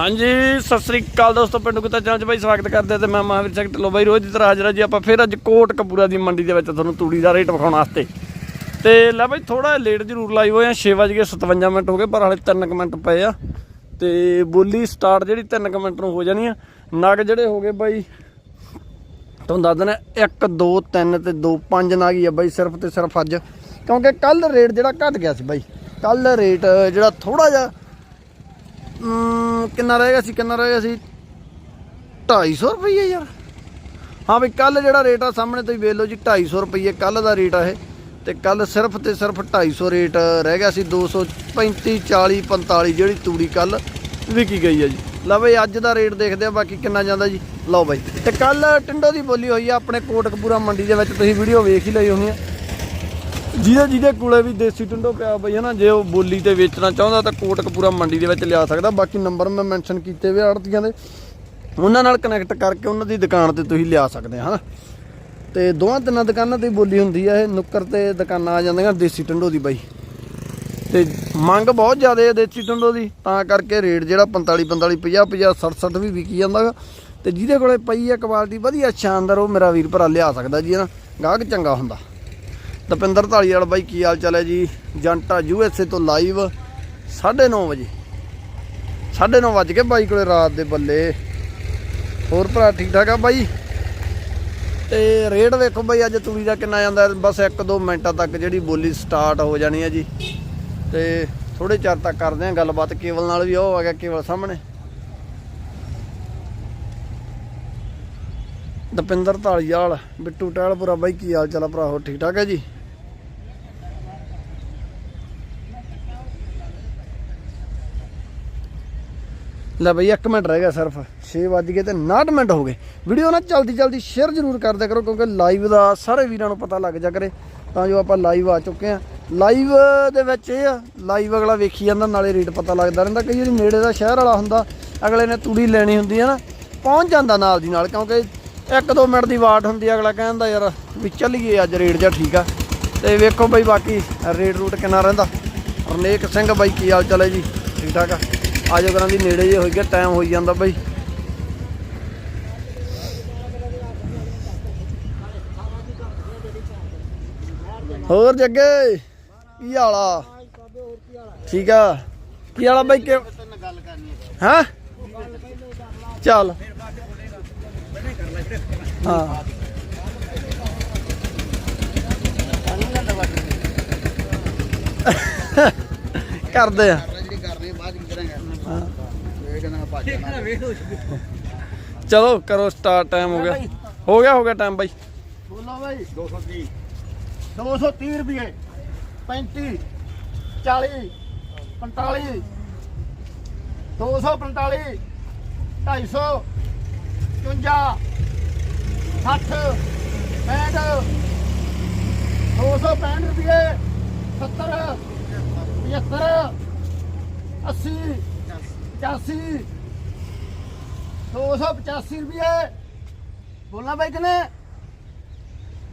ਹਾਂਜੀ, ਸਤਿ ਸ੍ਰੀ ਅਕਾਲ ਦੋਸਤੋ, ਪਿੰਡੂ ਕੁੱਤਾ ਚੈਨਲ 'ਚ ਬਾਈ ਸਵਾਗਤ ਕਰਦੇ ਤੇ ਮੈਂ ਮਹਾਵੀਰ ਸਿੰਘ ਢਿੱਲੋਂ ਬਾਈ, ਰੋਜ਼ ਦੀ ਤਰ੍ਹਾਂ ਹਾਜ਼ਰ ਹਾਂ ਜੀ ਆਪਾਂ ਫਿਰ ਅੱਜ ਕੋਟ ਕਪੂਰਾ ਦੀ ਮੰਡੀ ਦੇ ਵਿੱਚ ਤੁਹਾਨੂੰ ਤੂੜੀ ਦਾ ਰੇਟ ਵਿਖਾਉਣ ਵਾਸਤੇ। ਤੇ ਲੈ ਬਾਈ ਥੋੜਾ ਲੇਟ ਜ਼ਰੂਰ ਲਾਈ ਹੋਏ ਆ 6:57 ਮਿੰਟ ਹੋ ਗਏ, ਪਰ ਹਾਲੇ 3 ਮਿੰਟ ਪਏ ਆ। ਤੇ ਬੋਲੀ ਸਟਾਰਟ ਜਿਹੜੀ 3 ਮਿੰਟ ਨੂੰ ਹੋ ਜਾਣੀ ਆ। ਨਗ ਜਿਹੜੇ ਹੋ ਗਏ ਬਾਈ, ਤੁਹਾਨੂੰ ਦੱਸ ਦਿੰਦਾ 1 2 3 ਤੇ 2 5 ਨਗ ਹੀ ਆ ਬਾਈ, ਸਿਰਫ ਤੇ ਸਿਰਫ ਅੱਜ। ਕਿਉਂਕਿ ਕੱਲ ਰੇਟ ਜਿਹੜਾ ਘਟ ਗਿਆ ਸੀ ਬਾਈ। ਕੱਲ ਰੇਟ ਜਿਹੜਾ ਥੋੜਾ ਜਿਹਾ ਕਿੰਨਾ ਰਹਿ ਗਿਆ ਸੀ, ਕਿੰਨਾ ਰਹਿ ਗਿਆ ਸੀ? 250 ਰੁਪਏ ਯਾਰ। ਹਾਂ ਬਈ ਕੱਲ ਜਿਹੜਾ ਰੇਟ ਆ ਸਾਹਮਣੇ ਤੁਸੀਂ ਵੇਖ ਲਓ ਜੀ 250 ਰੁਪਏ ਕੱਲ ਦਾ ਰੇਟ ਆ ਇਹ। ਤੇ ਕੱਲ ਸਿਰਫ ਤੇ ਸਿਰਫ 250 ਰੇਟ ਰਹਿ ਗਿਆ ਸੀ 235 40 45 ਜਿਹੜੀ ਤੂੜੀ ਕੱਲ ਵਿਕੀ ਗਈ ਹੈ ਜੀ। ਲਓ ਬਈ, ਅੱਜ ਦਾ ਰੇਟ ਦੇਖਦੇ ਆ, ਬਾਕੀ ਕਿੰਨਾ ਜਾਂਦਾ ਜੀ। ਲਓ ਬਾਈ। ਤੇ ਕੱਲ ਟਿੰਡੋ ਦੀ ਬੋਲੀ ਹੋਈ ਆ, ਆਪਣੇ ਕੋਟਕਪੂਰਾ ਮੰਡੀ ਦੇ ਵਿੱਚ ਤੁਸੀਂ ਵੀਡੀਓ ਵੇਖ ਹੀ ਲਈ ਹੋਣੀ ਆ। ਜਿਹਦੇ ਜਿਹਦੇ ਕੋਲੇ ਵੀ ਦੇਸੀ ਟਿੰਡੋ ਪਿਆ ਬਈ, ਹਨਾ, ਜੇ ਉਹ ਬੋਲੀ ਤੇ ਵੇਚਣਾ ਚਾਹੁੰਦਾ ਤਾਂ ਕੋਟਕਪੂਰਾ ਮੰਡੀ ਦੇ ਵਿੱਚ ਲਿਆ ਸਕਦਾ। ਬਾਕੀ ਨੰਬਰ ਮੈਂ ਮੈਂਸ਼ਨ ਕੀਤੇ ਵੇ ਆੜਤੀਆਂ ਦੇ। ਉਹਨਾਂ ਨਾਲ ਕਨੈਕਟ ਕਰਕੇ ਉਹਨਾਂ ਦੀ ਦੁਕਾਨ ਤੇ ਤੁਸੀਂ ਲਿਆ ਸਕਦੇ ਆ ਹਨਾ। ਤੇ ਦੋਵਾਂ ਤਿੰਨਾਂ ਦੁਕਾਨਾਂ ਤੇ ਬੋਲੀ ਹੁੰਦੀ ਆ ਇਹ। ਨੁੱਕਰ ਤੇ ਦੁਕਾਨਾਂ ਆ ਜਾਂਦੀਆਂ ਦੇਸੀ ਟਿੰਡੋ ਦੀ ਬਾਈ। ਤੇ ਮੰਗ ਬਹੁਤ ਜ਼ਿਆਦਾ ਹੈ ਦੇਸੀ ਟਿੰਡੋ ਦੀ। ਤਾਂ ਕਰਕੇ ਰੇਟ ਜਿਹੜਾ 45 45 50 50 60 60 ਵੀ ਵਿਕੀ ਜਾਂਦਾ ਗਾ। ਤੇ ਜਿਹਦੇ ਕੋਲੇ ਪਈ ਆ ਕੁਆਲਿਟੀ ਵਧੀਆ, ਸ਼ਾਨਦਾਰ, ਉਹ ਮੇਰਾ ਵੀਰ ਭਰਾ ਲਿਆ ਸਕਦਾ ਜੀ ਨਾ ਗਾਹਕ ਚੰਗਾ ਹੁੰਦਾ। ਦਪਿੰਦਰ ਢਾਲੀਵਾਲ ਬਾਈ, ਕੀ ਹਾਲ ਚਾਲ ਹੈ ਜੀ? ਜੰਟਾ ਯੂ ਐੱਸ ਏ ਤੋਂ ਲਾਈਵ 9:30 ਵਜੇ। 9:30 ਵਜ ਕੇ ਬਾਈ ਕੋਲੇ ਰਾਤ ਦੇ ਬੱਲੇ। ਹੋਰ ਭਰਾ ਠੀਕ ਠਾਕ ਆ ਬਾਈ? ਤੇ ਰੇਟ ਵੇਖੋ ਬਾਈ, ਅੱਜ ਤੂੜੀ ਦਾ ਕਿੰਨਾ ਜਾਂਦਾ? ਬਸ 1-2 ਮਿੰਟਾਂ ਤੱਕ ਜਿਹੜੀ ਬੋਲੀ ਸਟਾਰਟ ਹੋ ਜਾਣੀ ਹੈ ਜੀ। ਤੇ ਥੋੜੇ ਚਿਰ ਤੱਕ ਕਰਦੇ ਆ ਗੱਲਬਾਤ। ਕੇਵਲ ਨਾਲ ਵੀ ਉਹ ਆ ਗਿਆ, ਕੇਵਲ ਸਾਹਮਣੇ। ਦਪਿੰਦਰ ਢਾਲੀਵਾਲ, ਬਿੱਟੂ ਟਹਿਲਪੁਰਾ ਬਾਈ, ਕੀ ਹਾਲ ਚਾਲ ਭਰਾ? ਹੋ ਠੀਕ ਠਾਕ ਹੈ ਜੀ? ਲੈ ਬਈ 1 ਮਿੰਟ ਰਹਿ ਗਿਆ ਸਿਰਫ। 6 ਵੱਜ ਗਏ ਤੇ 59 ਮਿੰਟ ਹੋ ਗਏ। ਵੀਡੀਓ ਨਾ ਜਲਦੀ ਜਲਦੀ ਸ਼ੇਅਰ ਜ਼ਰੂਰ ਕਰ ਦਿਆ ਕਰੋ ਕਿਉਂਕਿ ਲਾਈਵ ਦਾ ਸਾਰੇ ਵੀਰਾਂ ਨੂੰ ਪਤਾ ਲੱਗ ਜਾ ਕਰੇ। ਤਾਂ ਜੋ ਆਪਾਂ ਲਾਈਵ ਆ ਚੁੱਕੇ ਆ ਲਾਈਵ ਦੇ ਵਿੱਚ ਇਹ ਆ ਲਾਈਵ ਅਗਲਾ ਵੇਖੀ ਜਾਂਦਾ ਨਾਲੇ ਰੇਟ ਪਤਾ ਲੱਗਦਾ ਰਹਿੰਦਾ। ਕਈ ਵਾਰੀ ਨੇੜੇ ਦਾ ਸ਼ਹਿਰ ਵਾਲਾ ਹੁੰਦਾ ਅਗਲੇ ਨੇ ਤੂੜੀ ਲੈਣੀ ਹੁੰਦੀ ਹੈ ਨਾ ਪਹੁੰਚ ਜਾਂਦਾ ਨਾਲ ਦੀ ਨਾਲ ਕਿਉਂਕਿ 1-2 ਮਿੰਟ ਦੀ ਵਾਟ ਹੁੰਦੀ ਆ, ਅਗਲਾ ਕਹਿੰਦਾ ਯਾਰ ਵੀ ਚੱਲੀਏ ਅੱਜ ਰੇਟ ਜਿਹਾ ਠੀਕ ਆ। ਤੇ ਵੇਖੋ ਬਈ ਬਾਕੀ ਰੇਟ ਰੂਟ ਕਿੰਨਾ ਰਹਿੰਦਾ। ਹਰਨੇਕ ਸਿੰਘ ਬਾਈ ਕੀ ਹਾਲ ਚਾਲ ਹੈ ਜੀ? ਠੀਕ ਠਾਕ ਆ? ਆਜੋ ਕਰਾਂ ਦੀ ਨੇੜੇ ਜੇ ਹੋਈ ਗਿਆ ਟਾਈਮ ਹੋਈ ਜਾਂਦਾ ਬਾਈ। ਹੋਰ ਜੱਗੇ, ਕੀ ਹਾਲ ਠੀਕ ਆ? ਕੀ ਹਾਲ ਬਾਈ, ਕਿ ਹਾਂ? ਚੱਲ। ਹਾਂ। ਕਰਦੇ ਆ ਜਿਹੜੀ ਕਰਨੀ ਬਾਅਦ ਵਿੱਚ ਕਰਾਂਗੇ ਇਹ ਕਹਿੰਦਾ ਮੈਂ ਭੱਜ ਜਾਣਾ। ਚਲੋ ਕਰੋ ਸਟਾਰਟ ਟਾਈਮ ਹੋ ਗਿਆ। ਹੋ ਗਿਆ ਹੋ ਗਿਆ ਟਾਈਮ ਬਾਈ। ਬੋਲੋ ਬਾਈ। 230 230 ਰੁਪਏ 35 40 45 245 250 55 60 65 265 ਰੁਪਏ 70 75 80 85 285 ਰੁਪਏ ਬੋਲਣਾ ਬਾਈ ਕਿਨੇ?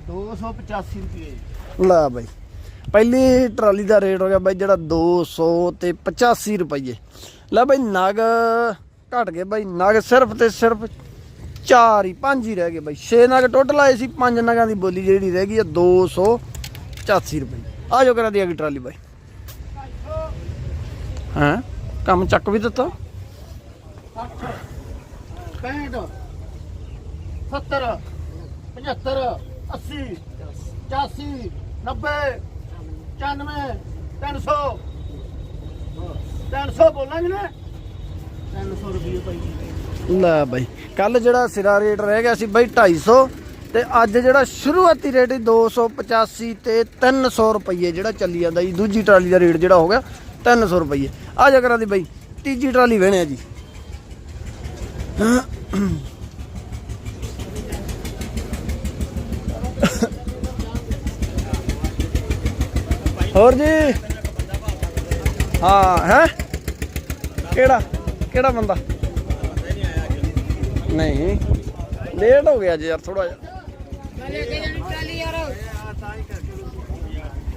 285 ਰੁਪਏ ਲੈ ਬਾਈ ਪਹਿਲੀ ਟਰਾਲੀ ਦਾ ਰੇਟ ਹੋ ਗਿਆ ਬਾਈ ਜਿਹੜਾ 200 ਤੇ 85 ਰੁਪਏ ਲੈ ਬਾਈ ਨਗ ਘਟ ਗਏ ਬਾਈ ਨਗ ਸਿਰਫ ਤੇ ਸਿਰਫ 4 ਹੀ 5 ਹੀ ਰਹਿ ਗਏ ਬਾਈ। 6 ਨਗ ਟੋਟਲ ਆਏ ਸੀ 5 ਨਗਾਂ ਦੀ ਬੋਲੀ ਜਿਹੜੀ ਰਹਿ ਗਈ ਹੈ 285 ਰੁਪਏ ਆ ਜੋ ਕਰਾ ਦੀ ਅਗੀ ਟਰਾਲੀ ਬਾਈ। ਹਾਂ? ਕੰਮ ਚੱਕ ਵੀ ਦਿੱਤਾ। 65 70 75 80 85 90 95 300 300 ਬੋਲਾਂਗੇ ਨਾ? 300 ਰੁਪਏ ਭਾਈ ਲੈ ਬਾਈ ਕੱਲ ਜਿਹੜਾ ਸਿਰਾ ਰੇਟ ਰਹਿ ਗਿਆ ਸੀ ਬਾਈ 250 ਤੇ ਅੱਜ ਜਿਹੜਾ ਸ਼ੁਰੂਆਤੀ ਰੇਟ 285 ਤੇ 300 ਰੁਪਏ ਜਿਹੜਾ ਚੱਲੀ ਜਾਂਦਾ ਜੀ ਦੂਜੀ ਟਰਾਲੀ ਦਾ ਰੇਟ ਜਿਹੜਾ ਹੋ ਗਿਆ 300 ਰੁਪਏ ਆ ਜਾ ਕਰਾਂ ਦੀ ਬਾਈ ਤੀਜੀ ਟਰਾਲੀ ਵੇਣੇ ਆ ਜੀ। ਹੋਰ ਜੀ? ਹਾਂ ਹੈ? ਕਿਹੜਾ ਕਿਹੜਾ ਬੰਦਾ? ਨਹੀਂ ਲੇਟ ਹੋ ਗਿਆ ਜੀ ਯਾਰ ਥੋੜਾ ਜਿਹਾ।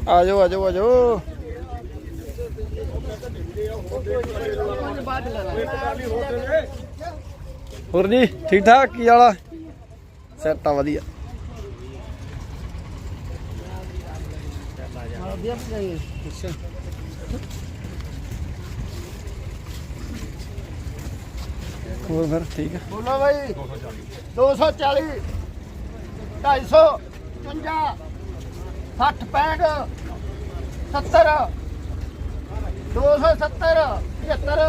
ਆ ਜਾਓ ਆ ਜਾਓ ਆ ਜਾਓ। ਹੋਰ ਜੀ, ਠੀਕ ਠਾਕ? ਕੀ ਵਾਲਾ ਸੈਟ ਆ ਵਧੀਆ। ਹੋਰ ਫਿਰ, ਠੀਕ ਆ? ਬੋਲੋ ਭਾਈ 240 250 55 60 65 70 270 75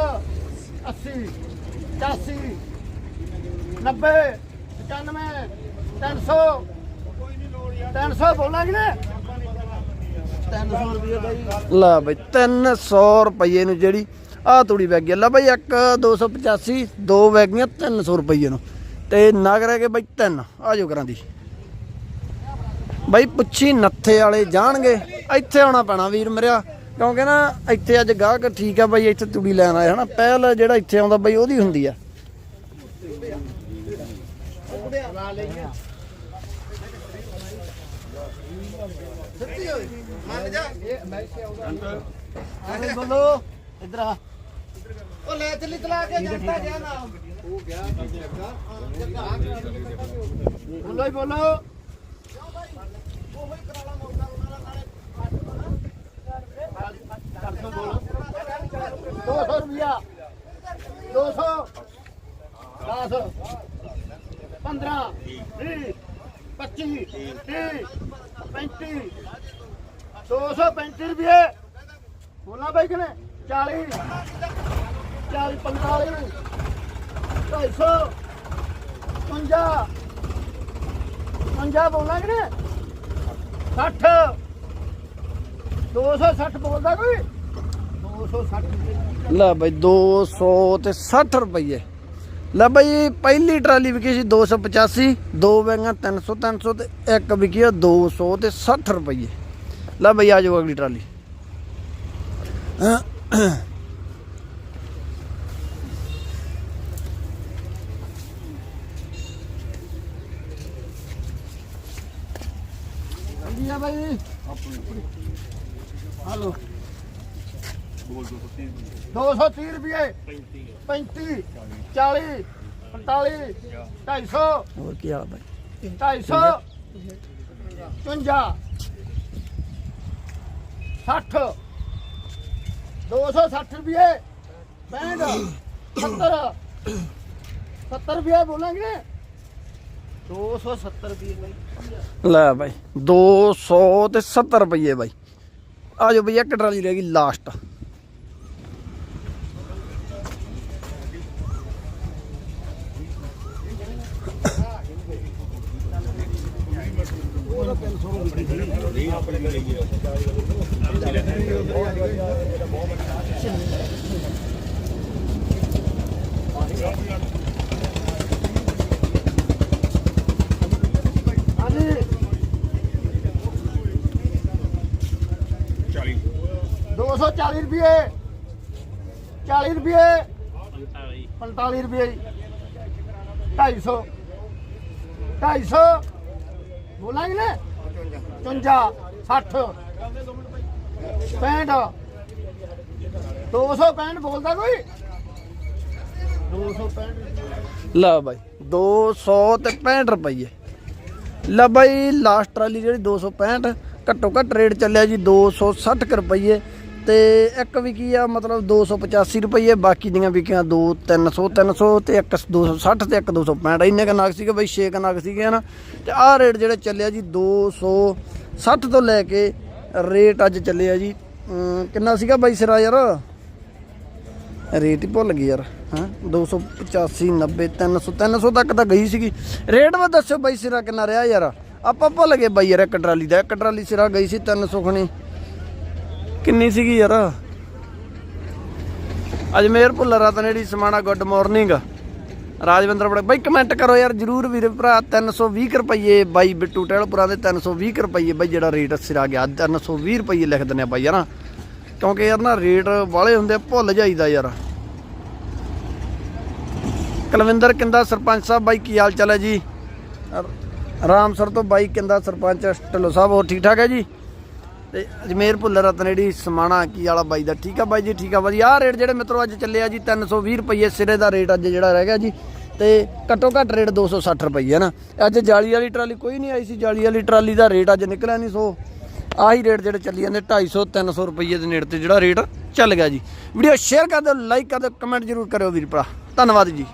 80 85 90 95 300 300 ਬੋਲਾਂਗੇ ਨਾ 300 ਰੁਪਏ ਭਾਈ ਲੈ ਬਈ 300 ਰੁਪਏ ਨੂੰ ਜਿਹੜੀ ਆ ਤੂੜੀ ਵਗ ਗਈ। ਲੈ ਬਈ, ਇੱਕ 285 ਦੋ ਵਗ ਗਈਆਂ 300 ਰੁਪਏ ਨੂੰ। ਤੇ ਨਗ ਰਹਿ ਗਏ ਬਈ ਤਿੰਨ। ਆ ਜੋ ਕਰਾਂ ਦੀ। ਬਾਈ, ਪੁੱਛੀ ਨੱਥੇ ਵਾਲੇ ਜਾਣਗੇ। ਇੱਥੇ ਆਉਣਾ ਪੈਣਾ ਵੀਰ ਮਰਿਆ। ਕਿਉਂਕਿ ਨਾ ਇੱਥੇ ਅੱਜ ਗਾਹਕ ਠੀਕ ਆ ਬਾਈ, ਇੱਥੇ ਤੂੜੀ ਲੈਣ ਆਏ ਹਨਾ। ਪਹਿਲ ਜਿਹੜਾ ਇੱਥੇ ਆਉਂਦਾ ਬਾਈ, ਉਹਦੀ ਹੁੰਦੀ ਆ। ਉਹ ਲੈ ਚੱਲੀ ਤਲਾ ਕੇ ਜਨਤਾ ਗਿਆ ਨਾ ਉਹ ਗਿਆ ਬੋਲੋ। ਬੋਲੋ ਉਹ ਹੋਈ ਕਰਾਲਾ ਮੌਕਾ 200 ਰੁਪਿਆ 200 10 15 20 25 30 35 235 ਰੁਪਏ ਬੋਲਾ ਬਾਈ ਕਨੇ 40 40 45 250 50 50 ਬੋਲਣਾ ਕਿਨੇ 60 260 ਬੋਲਦਾ ਕੋਈ? 260 ਲੈ ਬਈ 200 ਤੇ 60 ਰੁਪਏ ਲੈ ਬਈ ਪਹਿਲੀ ਟਰਾਲੀ ਵਿਕੀ ਸੀ 285 ਦੋ ਵੈਂਗਾ 300 300 ਤੇ ਇੱਕ ਵਿਕੀ ਆ 200 ਤੇ 60 ਰੁਪਏ ਲੈ ਬਈ ਆ ਜਾਓ ਅਗਲੀ ਟਰਾਲੀ ਹਾਂਜੀ ਆ ਬਾਈ ਹਲੋ 230 ਰੁਪਏ। 35 40 45 250 ਹੋਰ ਕੀ ਹਾਲ ਬਾਈ? 250 55 60 260 ਰੁਪਏ। 65 70 70 ਰੁਪਏ ਬੋਲਾਂਗੇ। 270 ਰੁਪਏ ਬਾਈ। ਲੈ ਬਾਈ 200 ਤੇ 70 ਰੁਪਏ ਬਾਈ। ਆ ਜਾਓ ਬਈ ਇੱਕ ਟਰਾਲੀ ਰਹਿ ਗਈ ਲਾਸਟ 240 ਰੁਪਏ 40 ਰੁਪਏ 45 ਰੁਪਏ 250 250 ਬੋਲਾਂਗੇ ਨਾ 55 60 65 265 ਬੋਲਦਾ ਕੋਈ? 265 ਲੈ ਬਾਈ 200 ਤੇ 65 ਰੁਪਏ ਲਾ ਬਾਈ ਲਾਸਟ ਟਰਾਲੀ ਜਿਹੜੀ 265 ਘੱਟੋ ਘੱਟ ਰੇਟ ਚੱਲਿਆ ਜੀ 260 ਕੁ ਰੁਪਏ ਤੇ ਇੱਕ ਵਿਕੀ ਆ, ਮਤਲਬ 285 ਰੁਪਏ ਬਾਕੀ ਦੀਆਂ ਵਿਕੀਆਂ 2 300 300 ਤੇ ਇੱਕ 260 ਤੇ ਇੱਕ 265 ਇੰਨੇ ਕ ਨਗ ਸੀਗੇ ਬਾਈ 6 ਕ ਨਗ ਸੀਗੇ ਨਾ ਤੇ ਆਹ ਰੇਟ ਜਿਹੜੇ ਚੱਲਿਆ ਜੀ 260 ਤੋਂ ਲੈ ਕੇ ਰੇਟ ਅੱਜ ਚੱਲਿਆ ਜੀ। ਕਿੰਨਾ ਸੀਗਾ ਬਾਈ ਸਿਰਾ ਯਾਰ? ਰੇਟ ਹੀ ਭੁੱਲ ਗਈ ਯਾਰ, ਹਾਂ? 285 90 300 300 ਤੱਕ ਤਾਂ ਗਈ ਸੀਗੀ। ਰੇਟ ਵਾ ਦੱਸਿਓ ਬਾਈ ਸਿਰਾ ਕਿੰਨਾ ਰਿਹਾ ਯਾਰ। ਆਪਾਂ ਭੁੱਲ ਗਏ ਬਾਈ ਯਾਰ, ਇੱਕ ਟਰਾਲੀ ਦਾ, ਇੱਕ ਟਰਾਲੀ ਸਿਰਾ ਗਈ ਸੀ 300 ਖਣੀ। ਕਿੰਨੀ ਸੀਗੀ ਯਾਰ? ਅਜਮੇਰ ਭੁੱਲਰ ਰਤਨੇੜੀ ਸਮਾਣਾ ਗੁੱਡ ਮਾਰਨਿੰਗ ਰਾਜਵਿੰਦਰ ਬੜੇ ਬਾਈ ਕਮੈਂਟ ਕਰੋ ਯਾਰ ਜਰੂਰ ਵੀਰ ਭਰਾ 320 ਕੁ ਰੁਪਏ ਬਾਈ ਬਿੱਟੂ ਟਹਿਲਪੁਰਾ ਦੇ 320 ਕੁ ਰੁਪਏ ਬਾਈ ਜਿਹੜਾ ਰੇਟ ਸਿਰਾ ਗਿਆ 320 ਰੁਪਏ ਲਿਖ ਦਿੰਦੇ ਆ ਬਾਈ ਯਾਰ। ਕਿਉਂਕਿ ਯਾਰ ਨਾ ਰੇਟ ਵਾਲੇ ਹੁੰਦੇ ਭੁੱਲ ਜਾਈਦਾ ਯਾਰ। ਕੁਲਵਿੰਦਰ ਕਿੰਦਾ ਸਰਪੰਚ ਸਾਹਿਬ, ਬਾਈ ਕੀ ਹਾਲ ਚਾਲ ਹੈ ਜੀ? ਰਾਮਸਰ ਤੋਂ ਬਾਈ ਕਿੰਦਾ ਸਰਪੰਚ, ਢਿੱਲੋਂ ਸਾਹਿਬ, ਹੋਰ ਠੀਕ ਠਾਕ ਹੈ ਜੀ? ਤੇ ਅਜਮੇਰ ਭੁੱਲਰ ਰਤਨੇੜੀ ਸਮਾਣਾ ਕੀ ਵਾਲਾ ਬਾਈ ਦਾ ਠੀਕ ਆ ਬਾਈ ਜੀ, ਠੀਕ ਆ ਵਧੀਆ। ਆਹ ਰੇਟ ਜਿਹੜੇ ਮਿੱਤਰੋ ਅੱਜ ਚੱਲਿਆ ਜੀ 320 ਰੁਪਏ ਸਿਰੇ ਦਾ ਰੇਟ ਅੱਜ ਜਿਹੜਾ ਰਹਿ ਗਿਆ ਜੀ। ਤੇ ਘੱਟੋ ਘੱਟ ਰੇਟ 260 ਰੁਪਏ ਹੈ ਨਾ। ਅੱਜ ਜਾਲੀ ਵਾਲੀ ਟਰਾਲੀ ਕੋਈ ਨਹੀਂ ਆਈ ਸੀ, ਜਾਲੀ ਵਾਲੀ ਟਰਾਲੀ ਦਾ ਰੇਟ ਅੱਜ ਨਿਕਲਿਆ ਨਹੀਂ ਸੋ। ਆਹੀ ਰੇਟ ਜਿਹੜੇ ਚੱਲੀ ਜਾਂਦੇ 250 300 ਰੁਪਏ ਦੇ ਨੇੜੇ ਤੇ ਜਿਹੜਾ ਰੇਟ ਚੱਲ ਗਿਆ ਜੀ। ਵੀਡੀਓ ਸ਼ੇਅਰ ਕਰ ਦਿਓ, ਲਾਈਕ ਕਰ ਦਿਓ, ਕਮੈਂਟ ਜ਼ਰੂਰ ਕਰਿਓ ਵੀਰ ਭਰਾ। ਧੰਨਵਾਦ ਜੀ।